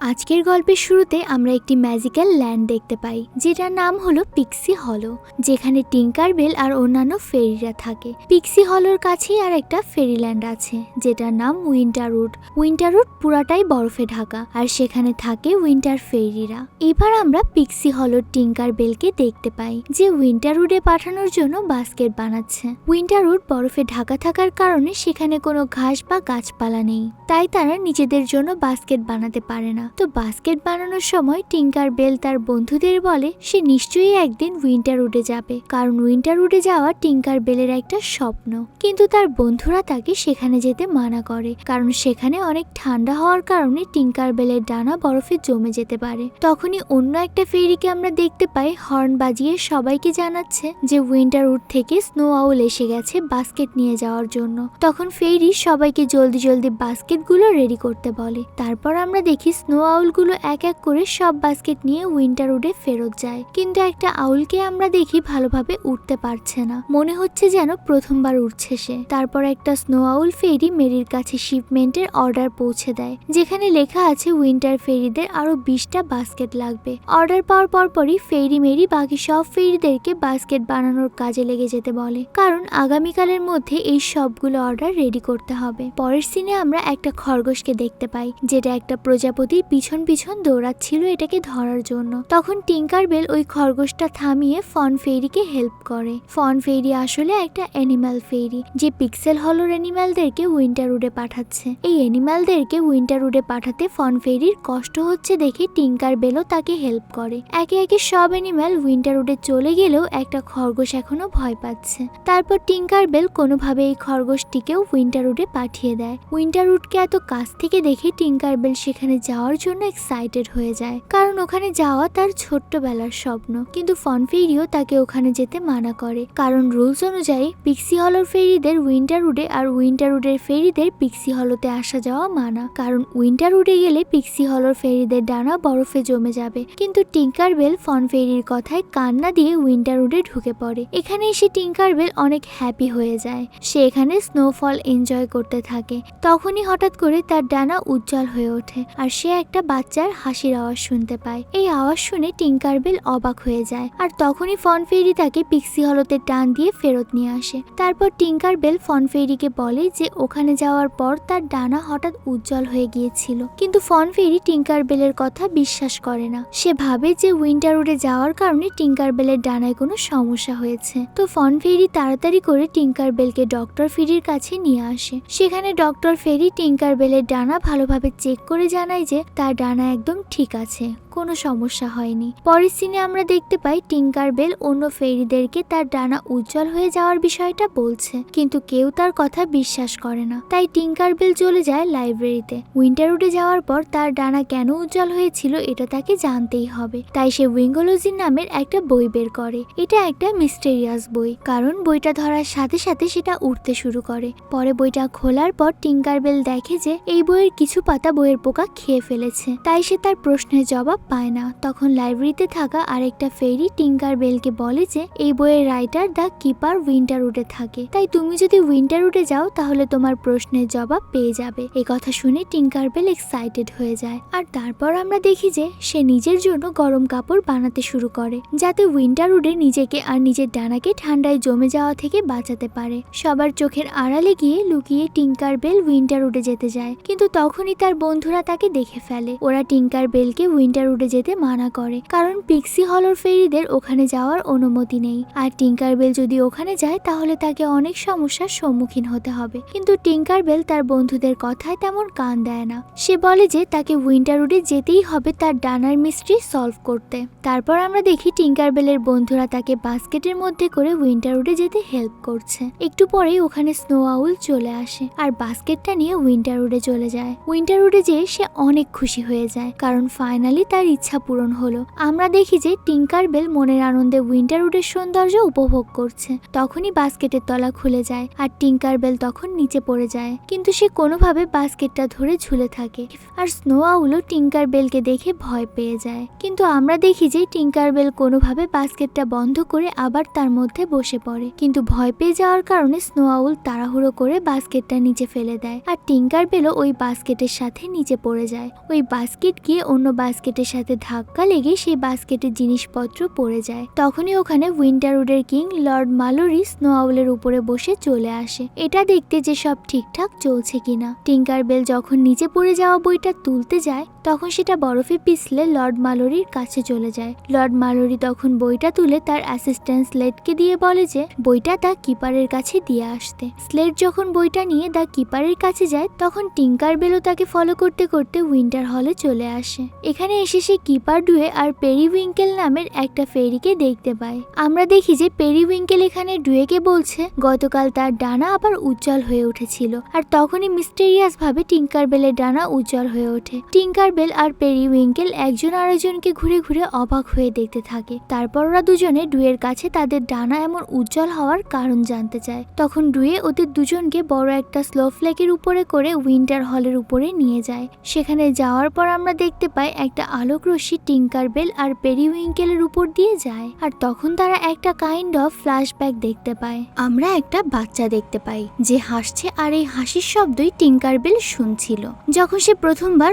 আজকের গল্পের শুরুতে আমরা একটি ম্যাজিক্যাল ল্যান্ড দেখতে পাই, যেটার নাম হলো পিক্সি হলো যেখানে টিঙ্কার বেল আর অন্যান্য ফেরিরা থাকে। পিক্সি হলোর কাছেই আর একটা ফেরিল্যান্ড আছে, যেটার নাম উইন্টার রুট উইন্টার রুট পুরাটাই বরফে ঢাকা, আর সেখানে থাকে উইন্টার ফেরিরা। এবার আমরা পিক্সি হলোর টিঙ্কার বেলকে দেখতে পাই, যে উইন্টার রুটে পাঠানোর জন্য বাস্কেট বানাচ্ছে। উইন্টার রুট বরফে ঢাকা থাকার কারণে সেখানে কোনো ঘাস বা গাছপালা নেই, তাই তারা নিজেদের জন্য বাস্কেট বানাতে পারে না। তো বাস্কেট বানানোর সময় টিঙ্কার বেল তার বন্ধুদের বলে, সে নিশ্চয়ই একদিন উইন্টার রুটে যাবে। কারণ উইন্টার রুটে যাওয়া টিঙ্কার বেলের একটা স্বপ্ন। কিন্তু তার বন্ধুরা তাকে সেখানে যেতে মানা করে, কারণ সেখানে অনেক ঠান্ডা হওয়ার কারণে টিঙ্কার বেলের ডানা বরফে জমে যেতে পারে। তখনই অন্য একটা ফেরিকে আমরা দেখতে পাই, হর্ন বাজিয়ে সবাইকে জানাচ্ছে যে উইন্টার উড থেকে স্নো আউল এসে গেছে বাস্কেট নিয়ে যাওয়ার জন্য। তখন ফেরি সবাইকে জলদি জলদি বাস্কেটগুলো রেডি করতে বলে। তারপর আমরা দেখি স্নো আউলগুলো এক এক করে সব বাস্কেট নিয়ে উইন্টার রুটে ফেরত যায়। কিন্তু একটা আউলকে আমরা দেখি ভালোভাবে উঠতে পারছে না। মনে হচ্ছে যেন প্রথমবার উঠছে সে। তারপর একটা স্নো আউল ফেরি মেরির কাছে শিপমেন্টের অর্ডার পৌঁছে দেয়। যেখানে লেখা আছে উইন্টার ফেরিদের আরও বিশটা বাস্কেট লাগবে। অর্ডার পাওয়ার পরপরই ফেরি মেরি বাকি সব ফেরিদেরকে বাস্কেট বানানোর কাজে লেগে যেতে বলে। কারণ আগামীকালের মধ্যে এই সবগুলো অর্ডার রেডি করতে হবে। পরের সিনে আমরা একটা খরগোশকে দেখতে পাই, যেটা একটা প্রজাপতির পিছন পিছন দৌড়াচ্ছিল এটাকে ধরার জন্য। তখন টিঙ্কার বেল ওই খরগোশটা থামিয়ে ফন ফেরিকে হেল্প করে। ফন ফেরি আসলে একটা অ্যানিম্যাল ফেরি যে পিক্সেল হলোর অ্যানিম্যালদেরকে উইন্টার রুডে পাঠাচ্ছে। এই অ্যানিম্যালদেরকে উইন্টার রুডে পাঠাতে ফন ফেরির কষ্ট হচ্ছে দেখে টিঙ্কার বেলও তাকে হেল্প করে। একে একে সব অ্যানিম্যাল উইন্টার রুডে চলে গেলেও একটা খরগোশ এখনও ভয় পাচ্ছে। তারপর টিঙ্কার বেল কোনোভাবে এই খরগোশটিকেও উইন্টার রুটে পাঠিয়ে দেয়। উইন্টার রুটকে এত কাছ থেকে দেখে টিঙ্কার বেল সেখানে যাওয়ার জন্য এক্সাইটেড হয়ে যায়। কারণ ওখানে যাওয়া তার ছোট্টবেলার স্বপ্ন। কিন্তু ফন ফেরিও তাকে ওখানে যেতে মানা করে। কারণ রুলস অনুযায়ী পিক্সি হলোর ফেরিদের উইন্টার রুডে আর উইন্টার রুডের ফেরিদের পিক্সি হলোতে আসা যাওয়া মানা। কারণ উইন্টার রুডে গেলে পিক্সি হলোর ফেরিদের ডানা বরফে জমে যাবে। কিন্তু টিঙ্কার বেল ফন ফেরির কথায় কান্না দিয়ে উইন্টার রুডে ঢুকে পড়ে। এখানে এসে টিঙ্কার বেল অনেক হ্যাপি হয়ে যায়। সে এখানে স্নোফল এনজয় করতে থাকে। তখনই হঠাৎ করে তার ডানা উজ্জ্বল হয়ে ওঠে। আর সে একটা বাচ্চার হাসির আওয়াজ শুনতে পায়। এই আওয়াজ শুনে টিঙ্কার বেল অবাক হয়ে যায় আর তখনই ফন ফেরি তাকে পিক্সি হলতে টান দিয়ে ফেরত নিয়ে আসে। তারপর টিঙ্কার বেল ফন ফেরিকে বলে যে ওখানে যাওয়ার পর তার ডানা হঠাৎ উজ্জ্বল হয়ে গিয়েছিল। কিন্তু ফন ফেরি টিঙ্কার বেলের কথা বিশ্বাস করে না। সে ভাবে যে উইন্টার রোডে যাওয়ার কারণে টিঙ্কার বেলের ডানায় কোনো সমস্যা হয়েছে। তো ফন ফেরি তাড়াতাড়ি করে টিঙ্কার বেলকে ডক্টর ফেরির কাছে নিয়ে আসে। সেখানে ডক্টর ফেরি টিঙ্কার বেলের ডানা ভালোভাবে চেক করে জানায় যে তার ডানা একদম ঠিক আছে। কোনো সমস্যা হয়নি। পরের সিনে আমরা দেখতে পাই টিঙ্কার বেল অন্য ফেরিদেরকে তার ডানা উজ্জ্বল হয়ে যাওয়ার বিষয়টা বলছে, কিন্তু কেউ তার কথা বিশ্বাস করে না। তাই টিঙ্কার বেল চলে যায় লাইব্রেরিতে। উইন্টার উডে যাওয়ার পর তার ডানা কেন উজ্জ্বল হয়েছিল এটা তাকে জানতেই হবে। তাই সে উইঙ্গোলজি নামের একটা বই বের করে। এটা একটা মিস্টেরিয়াস বই, কারণ বইটা ধরার সাথে সাথে সেটা উঠতে শুরু করে। পরে বইটা খোলার পর টিঙ্কার বেল দেখে যে এই বইয়ের কিছু পাতা বইয়ের পোকা খেয়ে ফেলেছে। তাই সে তার প্রশ্নের জবাব পায় না। তখন লাইব্রেরিতে থাকা আরেকটা ফেরি টিঙ্কার বেলকে বলে যে, এই বইয়ের রাইটার দ্য কিপার উইন্টার উডে থাকে। তাই তুমি যদি উইন্টার উডে যাও, তাহলে তোমার প্রশ্নের জবাব পেয়ে যাবে। এই কথা শুনে টিঙ্কার বেল এক্সাইটেড হয়ে যায়। আর তারপর আমরা দেখি যে, সে নিজের জন্য গরম কাপড় বানাতে শুরু করে, যাতে উইন্টার উডে নিজেকে আর নিজের ডানাকে ঠান্ডায় জমে যাওয়া থেকে বাঁচাতে পারে। সবার চোখের আড়ালে গিয়ে লুকিয়ে টিঙ্কার বেল উইন্টার উডে যেতে যায়। কিন্তু তখনই তার বন্ধুরা তাকে দেখে ফেলে। ওরা টিঙ্কার বেলকে উইন্টার উডে যেতে মানা করে। কারণ পিক্সি হলর ফেরিদের ওখানে যাওয়ার অনুমতি নেই। আর টিঙ্কার বেল যদি ওখানে যায়, তাহলে তাকে অনেক সমস্যার সম্মুখীন হতে হবে। কিন্তু টিঙ্কার বেল তার বন্ধুদের কথায় তেমন কান দেয় না। সে বলে যে তাকে উইন্টার উডে যেতেই হবে তার ডানার মিস্ট্রি সলভ করতে। তারপর আমরা দেখি টিঙ্কার বেলের বন্ধুরা তাকে বাস্কেটের মধ্যে করে উইন্টার উডে যেতে হেল্প করছে। একটু পরেই ওখানে স্নো আউল চলে আসে আর বাস্কেটটা নিয়ে উইন্টার উডে চলে যায়। উইন্টার উডে যেয়ে সে অনেক খুশি হয়ে যায়। কারণ ফাইনালি তার তার ইচ্ছা পূরণ হলো। আমরা দেখি যে টিঙ্কার বেল মনের আনন্দে উইন্টারউডের সৌন্দর্য উপভোগ করছে। তখনই বাস্কেটের তলা খুলে যায় আর টিঙ্কার বেল তখন নিচে পড়ে যায়। কিন্তু সে কোনোভাবে বাস্কেটটা ধরে ঝুলে থাকে আর স্নো আউলও টিঙ্কার বেলকে দেখে ভয় পেয়ে যায়। কিন্তু আমরা দেখি যে টিঙ্কার বেল কোনোভাবে বাস্কেটটা বন্ধ করে আবার তার মধ্যে বসে পড়ে। কিন্তু ভয় পেয়ে যাওয়ার কারণে স্নো আউল তাড়াহুড়ো করে বাস্কেটটা নিচে ফেলে দেয়। আর টিঙ্কার বেলও ওই বাস্কেটের সাথে নিচে পড়ে যায়। ওই বাস্কেট গিয়ে অন্য বাস্কেটের সাথে ধাক্কা লেগে সেই বাস্কেটের জিনিসপত্র পড়ে যায়। তখনই ওখানে উইন্টারউডের কিং লর্ড মালোরি স্নো আউলের উপরে বসে চলে আসে। এটা দেখতে যে সব ঠিকঠাক চলছে কিনা। টিঙ্কার বেল যখন নিচে পড়ে যাওয়া বইটা তুলতে যায় তখন সেটা বরফে পিছলে লর্ড মালোরির কাছে চলে যায়। লর্ড মালোরি তখন বইটা তুলে তার অ্যাসিস্ট্যান্ট স্লেটকে দিয়ে বলে যে, বইটা দা কিপারের কাছে দিয়ে আসতে। স্লেট যখন বইটা নিয়ে দা কিপারের কাছে যায়, তখন টিঙ্কার বেলও তাকে ফলো করতে করতে উইন্টার হলে চলে আসে। এখানে এসে সে কিপার ডুয়ে আর পেরি উইঙ্কেল নামের একটা ফেরিকে দেখতে পায়। আমরা দেখি যে পেরি উইঙ্কেল এখানে ডুয়েকে বলছে, গতকাল তার ডানা আবার উজ্জ্বল হয়ে উঠেছিল। আর তখনই মিস্টেরিয়াস ভাবে টিঙ্কার বেলের ডানা উজ্জ্বল হয়ে ওঠে। টিঙ্কার বেল আর পেরি উইঙ্কেল একজন আরেকজনকে ঘুরে ঘুরে অবাক হয়ে দেখতে থাকে। তারপর ওরা দুজনে ডুয়ের কাছে তাদের ডানা এমন উজ্জ্বল হওয়ার কারণ জানতে চায়। তখন ডুয়ে ওদের দুজনকে বড় একটা স্লো ফ্লেকের উপরে করে উইন্টার হলের উপরে নিয়ে যায়। সেখানে যাওয়ার পর আমরা দেখতে পাই একটা আলোক রশ্মি টিঙ্কার বেল আর পেরি উইঙ্কেলের উপর দিয়ে যায়। আর তখন তারা একটা কাইন্ড অফ ফ্ল্যাশব্যাক দেখতে পায়। আমরা একটা বাচ্চা দেখতে পাই, যে হাসছে আর এই হাসির শব্দই টিঙ্কার বেল শুনছিল। যখন সে প্রথমবার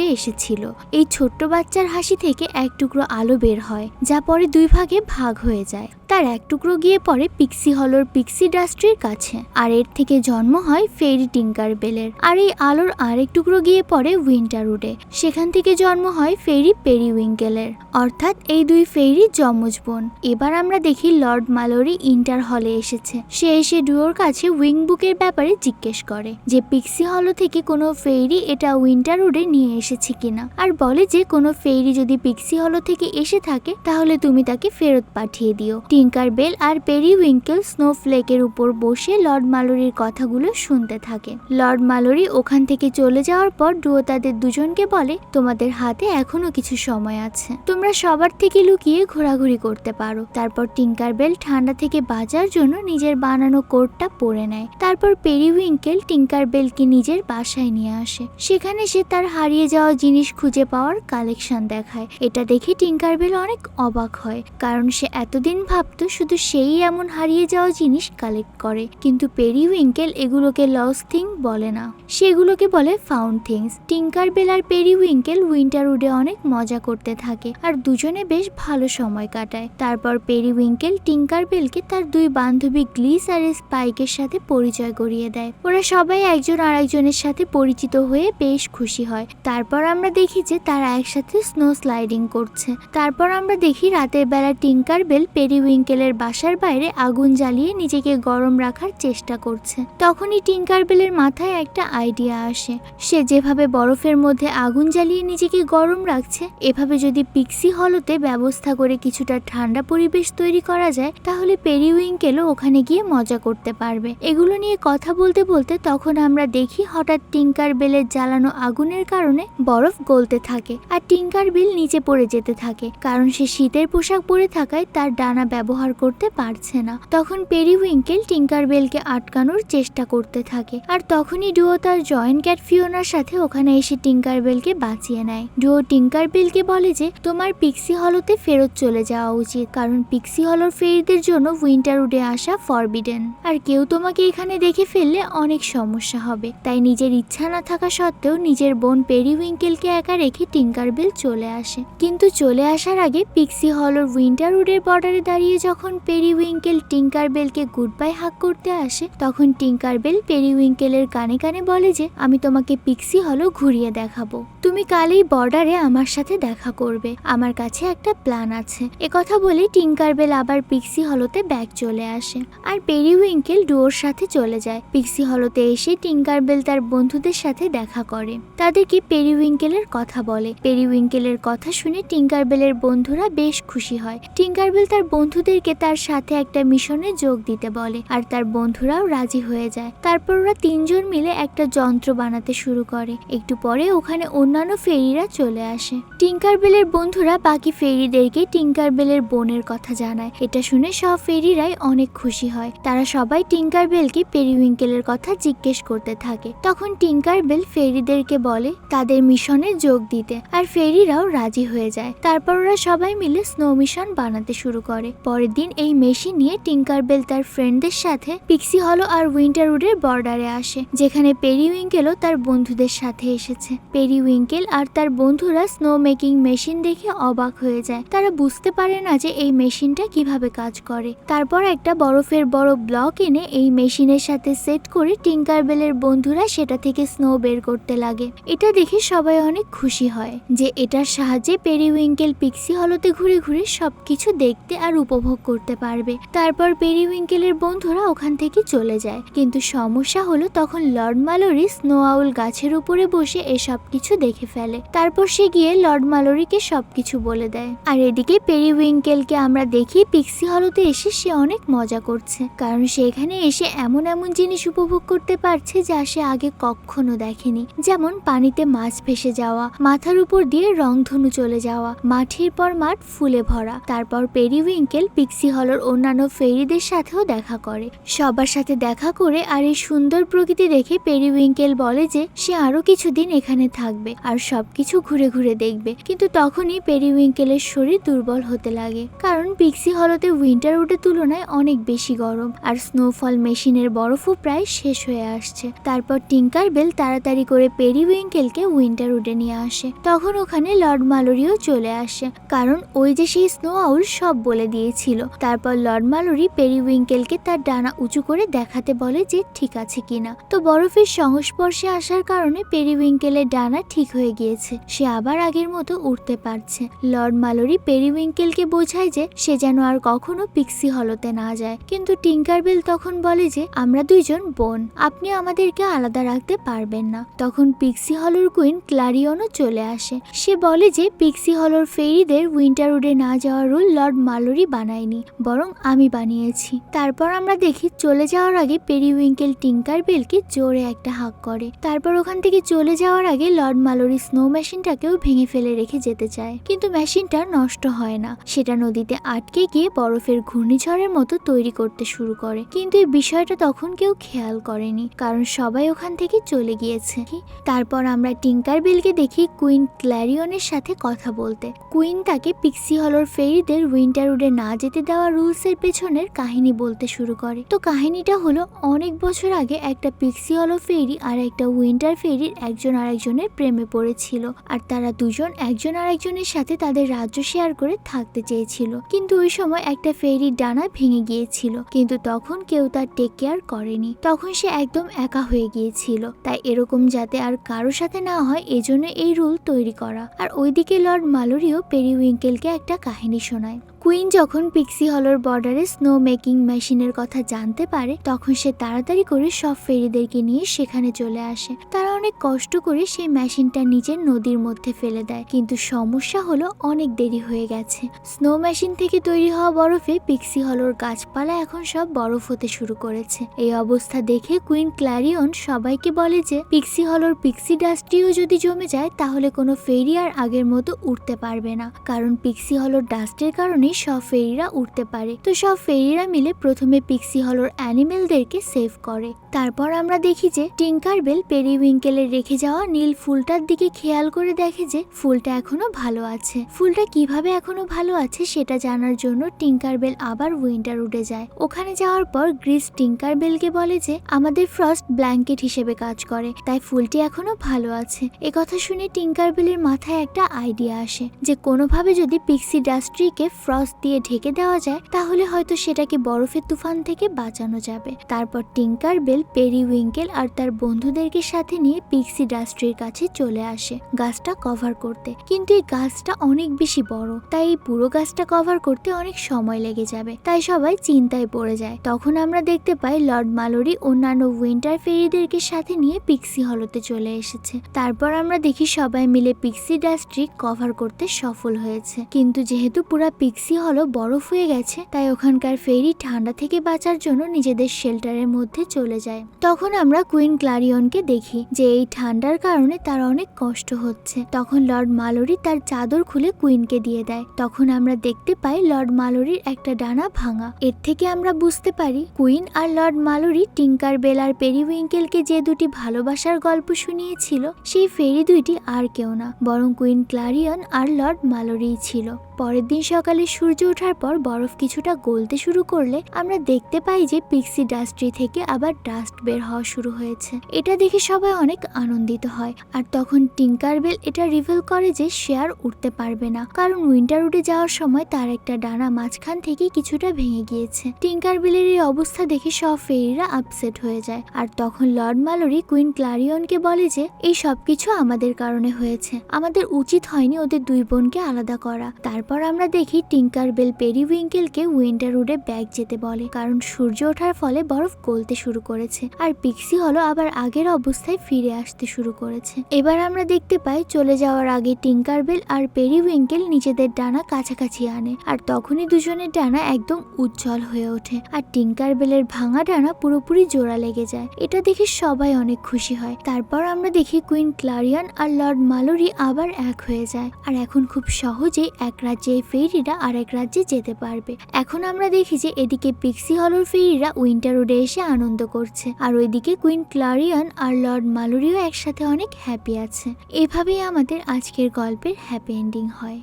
উইন্টারউডে এসেছিল। এই ছোট্ট বাচ্চার হাসি থেকে এক টুকরো আলো বের হয়, যা পরে দুই ভাগে ভাগ হয়ে যায়। তার এক টুকরো গিয়ে পড়ে পিক্সি হলোর পিক্সি ডাস্ট্রির কাছে, আর এর থেকে জন্ম হয় ফেরি টিঙ্কার বেলের। আর এই আলোর আরেক টুকরো গিয়ে পড়ে উইন্টারউডে, সেখান থেকে জন্ম হয় ফেরি পেরি উইঙ্কেলের অর্থাৎ এই দুই ফেরি যমজ বোন। এবার আমরা দেখি লর্ড মালোরি ইন্টার হলে এসেছে। সে এসে ডুয়োর কাছে উইং বুকের ব্যাপারে জিজ্ঞেস করে, যে পিক্সি হলো থেকে কোনো ফেরি এটা উইন্টার উইন্টারউডে নিয়ে এসেছে কিনা। আর বলে যে, কোনো ফেরি যদি পিক্সি হলো থেকে এসে থাকে, তাহলে তুমি তাকে ফেরত পাঠিয়ে দিও। টিঙ্কার বেল আর পেরি উইঙ্কেল স্নোফ্লেকের উপর বসে লর্ড মালোরির কথাগুলো শুনতে থাকে। লর্ড মালোরি ওখান থেকে চলে যাওয়ার পর ডুয়ো তাদের দুজনকে বলে, তোমাদের হাতে এখনও কিছু সময় আছে। তোমরা সবার থেকে লুকিয়ে ঘোরাঘুরি করতে পারো। তারপর টিঙ্কার বেল ঠান্ডা থেকে বাঁচার জন্য নিজের বানানো কোটটা পরে নেয়। তারপর পেরি উইঙ্কেল টিঙ্কার বেলকে নিজের বাসায় নিয়ে আসে। সেখানে সে তার হারিয়ে যাওয়া জিনিস খুঁজে পাওয়ার কালেকশন দেখায়। এটা দেখে টিঙ্কার বেল অনেক অবাক হয়, কারণ সে এতদিন ভাবতো শুধু সেই এমন হারিয়ে যাওয়া জিনিস কালেক্ট করে। কিন্তু পেরি উইঙ্কেল এগুলোকে লস থিং বলে না। সেগুলোকে বলে ফাউন্ড থিংস। টিঙ্কার বেল আর পেরি উইঙ্কেল উইন্টারউডে অনেক মজা করতে থাকে আর দুজনে বেশ ভালো সময় কাটায়। তারপর পেরি উইঙ্কেল টিঙ্কার বেলকে তার দুই বান্ধবী গ্লিস আর স্পাইকের সাথে পরিচয় করিয়ে দেয়। ওরা সবাই একজন আরেকজনের সাথে পরিচিত হয়ে বেশ খুশি হয়। তারপর আমরা দেখি যে তারা একসাথে স্নো স্লাইডিং করছে। তারপর আমরা দেখি রাতের বেলা টিঙ্কার বেল পেরি উইঙ্কেলের বাসার বাইরে আগুন জ্বালিয়ে নিজেকে গরম রাখার চেষ্টা করছে। তখনই টিঙ্কার বেলের মাথায় একটা আইডিয়া আসে। সে যেভাবে বরফের মধ্যে আগুন জ্বালিয়ে নিজেকে গরম রাখছে, এভাবে যদি পিক্সি হলতে ব্যবস্থা করে কিছুটা ঠান্ডা পরিবেশ তৈরি করা যায়, তাহলে পেরি উইঙ্কেলও ওখানে গিয়ে মজা করতে পারবে। এগুলো নিয়ে কথা বলতে বলতে তখন আমরা দেখি হঠাৎ টিঙ্কার বেলের জ্বালানো আগুনের কারণে বরফ গলতে থাকে আর টিঙ্কার বিল নিচে পড়ে যেতে থাকে, কারণ সে শীতের পোশাক পরে থাকায় তার ডানা ব্যবহার করতে পারছে না। তখন পেরি উইঙ্কেল টিঙ্কার বেলকে আটকানোর চেষ্টা করতে থাকে, আর তখনই ডুয়ো তার জয়েন্ট ক্যাট ফিওনার সাথে ওখানে এসে টিঙ্কার বেলকে বাঁচিয়ে নেয়। ডুয়ো টিঙ্কার বেলকে বলে যে, তোমার পিক্সি হলতে ফেরত চলে যাওয়া উচিত, কারণ পিক্সি হলর ফেরিদের জন্য উইন্টার উডে আসা ফরবিডেন, আর কেউ তোমাকে এখানে দেখে ফেললে অনেক সমস্যা হবে। তাই নিজের ইচ্ছা না থাকা সত্ত্বেও নিজের বোন পেরি উইঙ্কেলকে একা রেখে টিঙ্কার বেল চলে আসে। কিন্তু চলে আসার আগে পিক্সি হলর উইন্টার উডের বর্ডারে দাঁড়িয়ে যখন পেরি উইঙ্কেল টিঙ্কার বেলকে গুড বাই হাক করতে আসে, তখন টিঙ্কার বেল পেরি উইঙ্কেলের কানে কানে বলে যে, আমি তোমাকে পিক্সি হলো ঘুরিয়ে দেখাবো। তুমি কালই বর্ডারে আমার সাথে দেখা করবে। আমার কাছে একটা প্ল্যান আছে। কথা বলে টিঙ্কার বেল আবার পিক্সি হলোতে ব্যাগ চলে আসে আর পেরি উইঙ্কেল ডুয়োর সাথে চলে যায়। পিক্সি হলোতে এসে টিঙ্কার টিঙ্কারবেল তার বন্ধুদের সাথে দেখা করে। তাদেরকে পেরিউইঙ্কেলের কথা বলে। পেরিউইঙ্কেলের কথা শুনে টিঙ্কারবেলের বন্ধুরা বেশ খুশি হয়। টিঙ্কারবেল তার বন্ধুদেরকে তার সাথে একটা মিশনে যোগ দিতে বলে আর তার বন্ধুরাও রাজি হয়ে যায়। তারপর ওরা তিনজন মিলে একটা যন্ত্র বানাতে শুরু করে। একটু পরে ওখানে অন্যান্য ফেরিরা চলে আসে। টিঙ্কারবেলের বন্ধুরা বাকি ফেরিদেরকে টিঙ্কারবেলের বোনের কথা জানায়। এটা শুনে সব ফেরিরাই অনেক খুশি হয়। তারা সবাই টিঙ্কারবেলকে পেরিউইঙ্কেলের কথা জিজ্ঞেস করতে থাকে। তখন টিঙ্কারবেল ফেরিদেরকে বলে, তাদের মিশনে যোগ দিতে আর ফেরিরাও রাজি হয়ে যায়। তারপর ওরা সবাই মিলে স্নো মিশন বানাতে শুরু করে। পরের দিন এই মেশিন নিয়ে টিঙ্কার বেল তার ফ্রেন্ডদের সাথে পিক্সি হলো আর উইন্টার উইন্টারউডের বর্ডারে আসে, যেখানে পেরিউইঙ্কেলও তার বন্ধুদের সাথে এসেছে। পেরিউইঙ্কেল আর তার বন্ধুরা স্নো মেকিং মেশিন দেখে অবাক হয়ে যায়। তারা বুঝতে পারে না যে এই মেশিনটা কীভাবে কাজ করে। তারপর একটা বরফের বড় ব্লক এনে এই মেশিনের সাথে সেট করে টিঙ্কার বেলের বন্ধুরা সেটা থেকে স্নো বের করতে লাগে। এটা দেখে সবাই অনেক খুশি হয় যে এটার সাহায্যে পেরিউইঙ্কেল পিক্সি হলতে ঘুরে ঘুরে সবকিছু দেখতে আর উপভোগ করতে পারবে। তারপর পেরিউইঙ্কেলের বন্ধুরা ওখান থেকে চলে যায়। কিন্তু সমস্যা হলো তখন লর্ড মালোরি স্নো আউল গাছের উপরে বসে এসব কিছু দেখে ফেলে। তারপর সে গিয়ে লর্ড মালোরিকে সবকিছু বলে দেয়। আর এদিকে পেরিউইঙ্কেলকে আমরা দেখি পিক্সি হলতে এসে সে অনেক মজা করছে। কারণ সে এখানে এসে এমন এমন জিনিস উপভোগ করতে পারছে যা সে আগে কখনো দেখেনি। যেমন পানিতে মাছ ভেসে যাওয়া, মাথার উপর দিয়ে রংধনু চলে যাওয়া, মাঠের পর মাঠ ফুলে ভরা। তারপর পেরিউইঙ্কেল পিক্সি হলর অন্যান্য ফেরিদের সাথেও দেখা করে। সবার সাথে দেখা করে আর এই সুন্দর প্রকৃতি দেখে পেরিউইঙ্কেল বলে যে সে আরও কিছুদিন এখানে থাকবে আর সবকিছু ঘুরে ঘুরে দেখবে। কিন্তু তখনই পেরিউইঙ্কেলের শরীর দুর্বল হতে লাগে। কারণ পিক্সি হলতে উইন্টার উডের তুলনায় অনেক বেশি গরম আর স্নোফল মেশিনের বরফও প্রায় শেষ হয়ে আসছে। তারপর টিঙ্কার বেল তাড়াতাড়ি করে পেরিউইঙ্কেলকে উইন্টার উডে নিয়ে আসে। তখন ওখানে লর্ড মালোরিও চলে আসে। কারণ ওই যে সেই স্নো আউল সব বলে দিয়েছিল। তারপর লর্ড মালোরি পেরিউইঙ্কেলকে তার ডানা উঁচু করে দেখাতে বলে যে ঠিক আছে কিনা। তো বরফের সংস্পর্শে আসার কারণে পেরিউইঙ্কেলের ডানা ঠিক হয়ে গিয়েছে। সে আবার আগের মতো উঠতে পারছে। লর্ড মালোরি পেরিউইঙ্কেলকে বোঝায় যে সে যেন আর কখনো পিক্সি হলতে না যায়। কিন্তু টিঙ্কার টিঙ্কারবেল তখন বলে যে, আমরা দুইজন বোন। আপনি আমাদেরকে আলাদা রাখতে পারবেন না। তখন পিক্সি হলর কুইন ক্লারিয়নও চলে আসে। সে বলে যে, পিক্সি হলর ফেরিদের উইন্টারউডে না যাওয়ার রুল লর্ড মালোরি বানায়নি, বরং আমি বানিয়েছি। তারপর আমরা দেখি, চলে যাওয়ার আগে পেরিউইঙ্কেল টিঙ্কার বেলকে জোরে একটা হাক করে। তারপর ওখান থেকে চলে যাওয়ার আগে লর্ড মালোরি স্নো মেশিনটাকেও ভেঙে ফেলে রেখে যেতে চায়। কিন্তু মেশিনটা নষ্ট হয় না। সেটা নদীতে আটকে গিয়ে বরফের ঘূর্ণিঝড়ের মতো তৈরি করতে শুরু করে। কিন্তু এই বিষয়টা তখন কেউ খেয়াল করেনি, কারণ সবাই ওখান থেকে চলে গিয়েছে। তারপর আমরা টিঙ্কার বেলকে দেখি কুইন ক্ল্যারিয়নের সাথে কথা বলতে। কুইন তাকে পিক্সি হলর ফেরিদের উইন্টারউডে না যেতে দেওয়া রুলসের পেছনের কাহিনী বলতে শুরু করে। তো কাহিনীটা হলো অনেক বছর আগে একটা পিক্সি হলো ফেরি আর একটা উইন্টার ফেরির একজন আরেকজনের প্রেমে পড়েছিল। আর তারা দুজন একজন আরেকজনের সাথে তাদের রাজ্য শেয়ার করে থাকতে চেয়েছিল। কিন্তু ওই সময় একটা ফেরির ডানা ভেঙে গিয়েছিল। কিন্তু তখন কেউ তার টেক কেয়ার করেনি। তখন সে একদম একা হয়ে গিয়েছিল। তাই এরকম যাতে আর কারোর সাথে না হয় এজন্য এই রুল তৈরি করা। আর ওইদিকে লর্ড মালোরিও পেরিউইঙ্কেলকে একটা কাহিনী শোনায়। কুইন যখন পিক্সি হলর বর্ডারে স্নো মেকিং মেশিনের কথা জানতে পারে, তখন সে তাড়াতাড়ি করে সব ফেরিদেরকে নিয়ে সেখানে চলে আসে। তারা অনেক কষ্ট করে সেই মেশিনটা নিজের নদীর মধ্যে ফেলে দেয়, কিন্তু সমস্যা হলো অনেক দেরি হয়ে গেছে। স্নো মেশিন থেকে তৈরি হওয়া বরফে পিক্সি হলর গাছপালা এখন সব বরফ হতে শুরু করেছে। এই অবস্থা দেখে কুইন ক্ল্যারিয়ন সবাইকে বলে যে, পিক্সি হলর পিক্সি ডাস্টটিও যদি জমে যায়, তাহলে কোনো ফেরি আর আগের মতো উঠতে পারবে না। কারণ পিক্সি হলর ডাস্টের কারণে সব ফেরিরা উঠতে পারে। তো সব ফেরিরা মিলে প্রথমে পিক্সি হলর অ্যানিমেলদেরকে সেভ করে। তারপর আমরা দেখি যে টিঙ্কার বেল পেরিউইঙ্কেলের রেখে যাওয়া নীল ফুলটার দিকে খেয়াল করে দেখে যে ফুলটা এখনও ভালো আছে। ফুলটা কীভাবে এখনও ভালো আছে সেটা জানার জন্য টিঙ্কার বেল আবার উইন্টার উডে যায়। ওখানে যাওয়ার পর গ্রিস টিঙ্কার বেলকে বলে যে আমাদের ফ্রস্ট ব্ল্যাঙ্কেট হিসেবে কাজ করে, তাই ফুলটি এখনও ভালো আছে। কথা শুনে টিঙ্কার বেলের মাথায় একটা আইডিয়া আসে যে কোনোভাবে যদি পিক্সি ডাস্ট্রিকে ফ্রস্ট টস দিয়ে ঢেকে দেওয়া যায়, তাহলে হয়তো সেটাকে বরফের তুফান থেকে বাঁচানো যাবে। তারপর টিঙ্কার বেল, পেরি উইঙ্কেল আর তার বন্ধুদেরকে সাথে নিয়ে পিক্সি ডাস্ট্রির কাছে চলে আসে গাছটা কভার করতে। কিন্তু এই গাছটা অনেক বেশি বড়, তাই এই পুরো গাছটা কভার করতে অনেক সময় লেগে যাবে, তাই সবাই চিন্তায় পড়ে যায়। তখন আমরা দেখতে পাই লর্ড মালোরি অন্যান্য উইন্টার ফেরিদেরকে সাথে নিয়ে পিক্সি হলতে চলে এসেছে। তারপর আমরা দেখি সবাই মিলে পিক্সি ডাস্ট্রি কভার করতে সফল হয়েছে। কিন্তু যেহেতু পুরা পিক্সি হলো বরফ হয়ে গেছে, তাই ওখানকার ফেরি ঠান্ডা থেকে বাঁচার জন্য নিজেদের শেল্টারের মধ্যে চলে যায়। তখন আমরা কুইন ক্লারিয়নকে দেখি, যে এই ঠান্ডার কারণে তার অনেক কষ্ট হচ্ছে। তখন লর্ড মালোরি তার চাদর খুলে কুইনকে দিয়ে দেয়। তখন আমরা দেখতে পাই লর্ড মালোরির একটা ডানা ভাঙা। এর থেকে আমরা বুঝতে পারি, কুইন আর লর্ড মালোরি টিঙ্কার বেল আর পেরিউইঙ্কেলকে যে দুটি ভালোবাসার গল্প শুনিয়েছিল, সেই ফেরি দুইটি আর কেউ না, বরং কুইন ক্লারিয়ন আর লর্ড মালোরিই ছিল। পরের দিন সকালে সূর্য ওঠার পর বরফ কিছুটা গলতে শুরু করলে আমরা দেখতে পাই যে পিক্সি ডাস্ট্রি থেকে আবার ডাস্ট বের হওয়া শুরু হয়েছে। এটা দেখে সবাই অনেক আনন্দিত হয়। আর তখন টিঙ্কার টিঙ্কারবেল এটা রিভিল করে যে সে আর উঠতে পারবে না। কারণ উইন্টার উঠে যাওয়ার সময় তার একটা ডানা মাঝখান থেকে কিছুটা ভেঙে গিয়েছে। টিঙ্কার টিঙ্কারবেলের এই অবস্থা দেখে সব ফেরিরা আপসেট হয়ে যায়। আর তখন লর্ড মালোরি কুইন ক্লারিয়নকে বলে যে, এই সবকিছু আমাদের কারণে হয়েছে। আমাদের উচিত হয়নি ওদের দুই বোনকে আলাদা করা। তারপর আমরা দেখি টিঙ্কার বেল পেরিউইঙ্কেলকে উইন্টার উডে ব্যাগ যেতে বলে, কারণ সূর্য ওঠার ফলে বরফ গলতে শুরু করেছে আর পিক্সি হলো আবার আগের অবস্থায় ফিরে আসতে শুরু করেছে। এবার আমরা দেখতে পাই চলে যাওয়ার আগে টিঙ্কার বেল আর পেরিউইঙ্কেল নিজেদের ডানা কাছাকাছি আনে আর তখনই দুজনের ডানা একদম উজ্জ্বল হয়ে ওঠে আর টিঙ্কার বেলের ভাঙা ডানা পুরোপুরি জোড়া লেগে যায়। এটা দেখে সবাই অনেক খুশি হয়। তারপর আমরা দেখি কুইন ক্লারিয়ান আর লর্ড মালোরি আবার এক হয়ে যায়। আর এখন খুব সহজেই এক রাজ্যে এই ফেরিরা আরেক রাজ্যে যেতে পারবে। এখন আমরা দেখি যে এদিকে পিক্সি হলর ফেরিরা উইন্টার রোডে এসে আনন্দ করছে। আর ওইদিকে কুইন ক্লারিয়ান আর লর্ড মালুরিও একসাথে অনেক হ্যাপি আছে। এভাবেই আমাদের আজকের গল্পের হ্যাপি এন্ডিং হয়।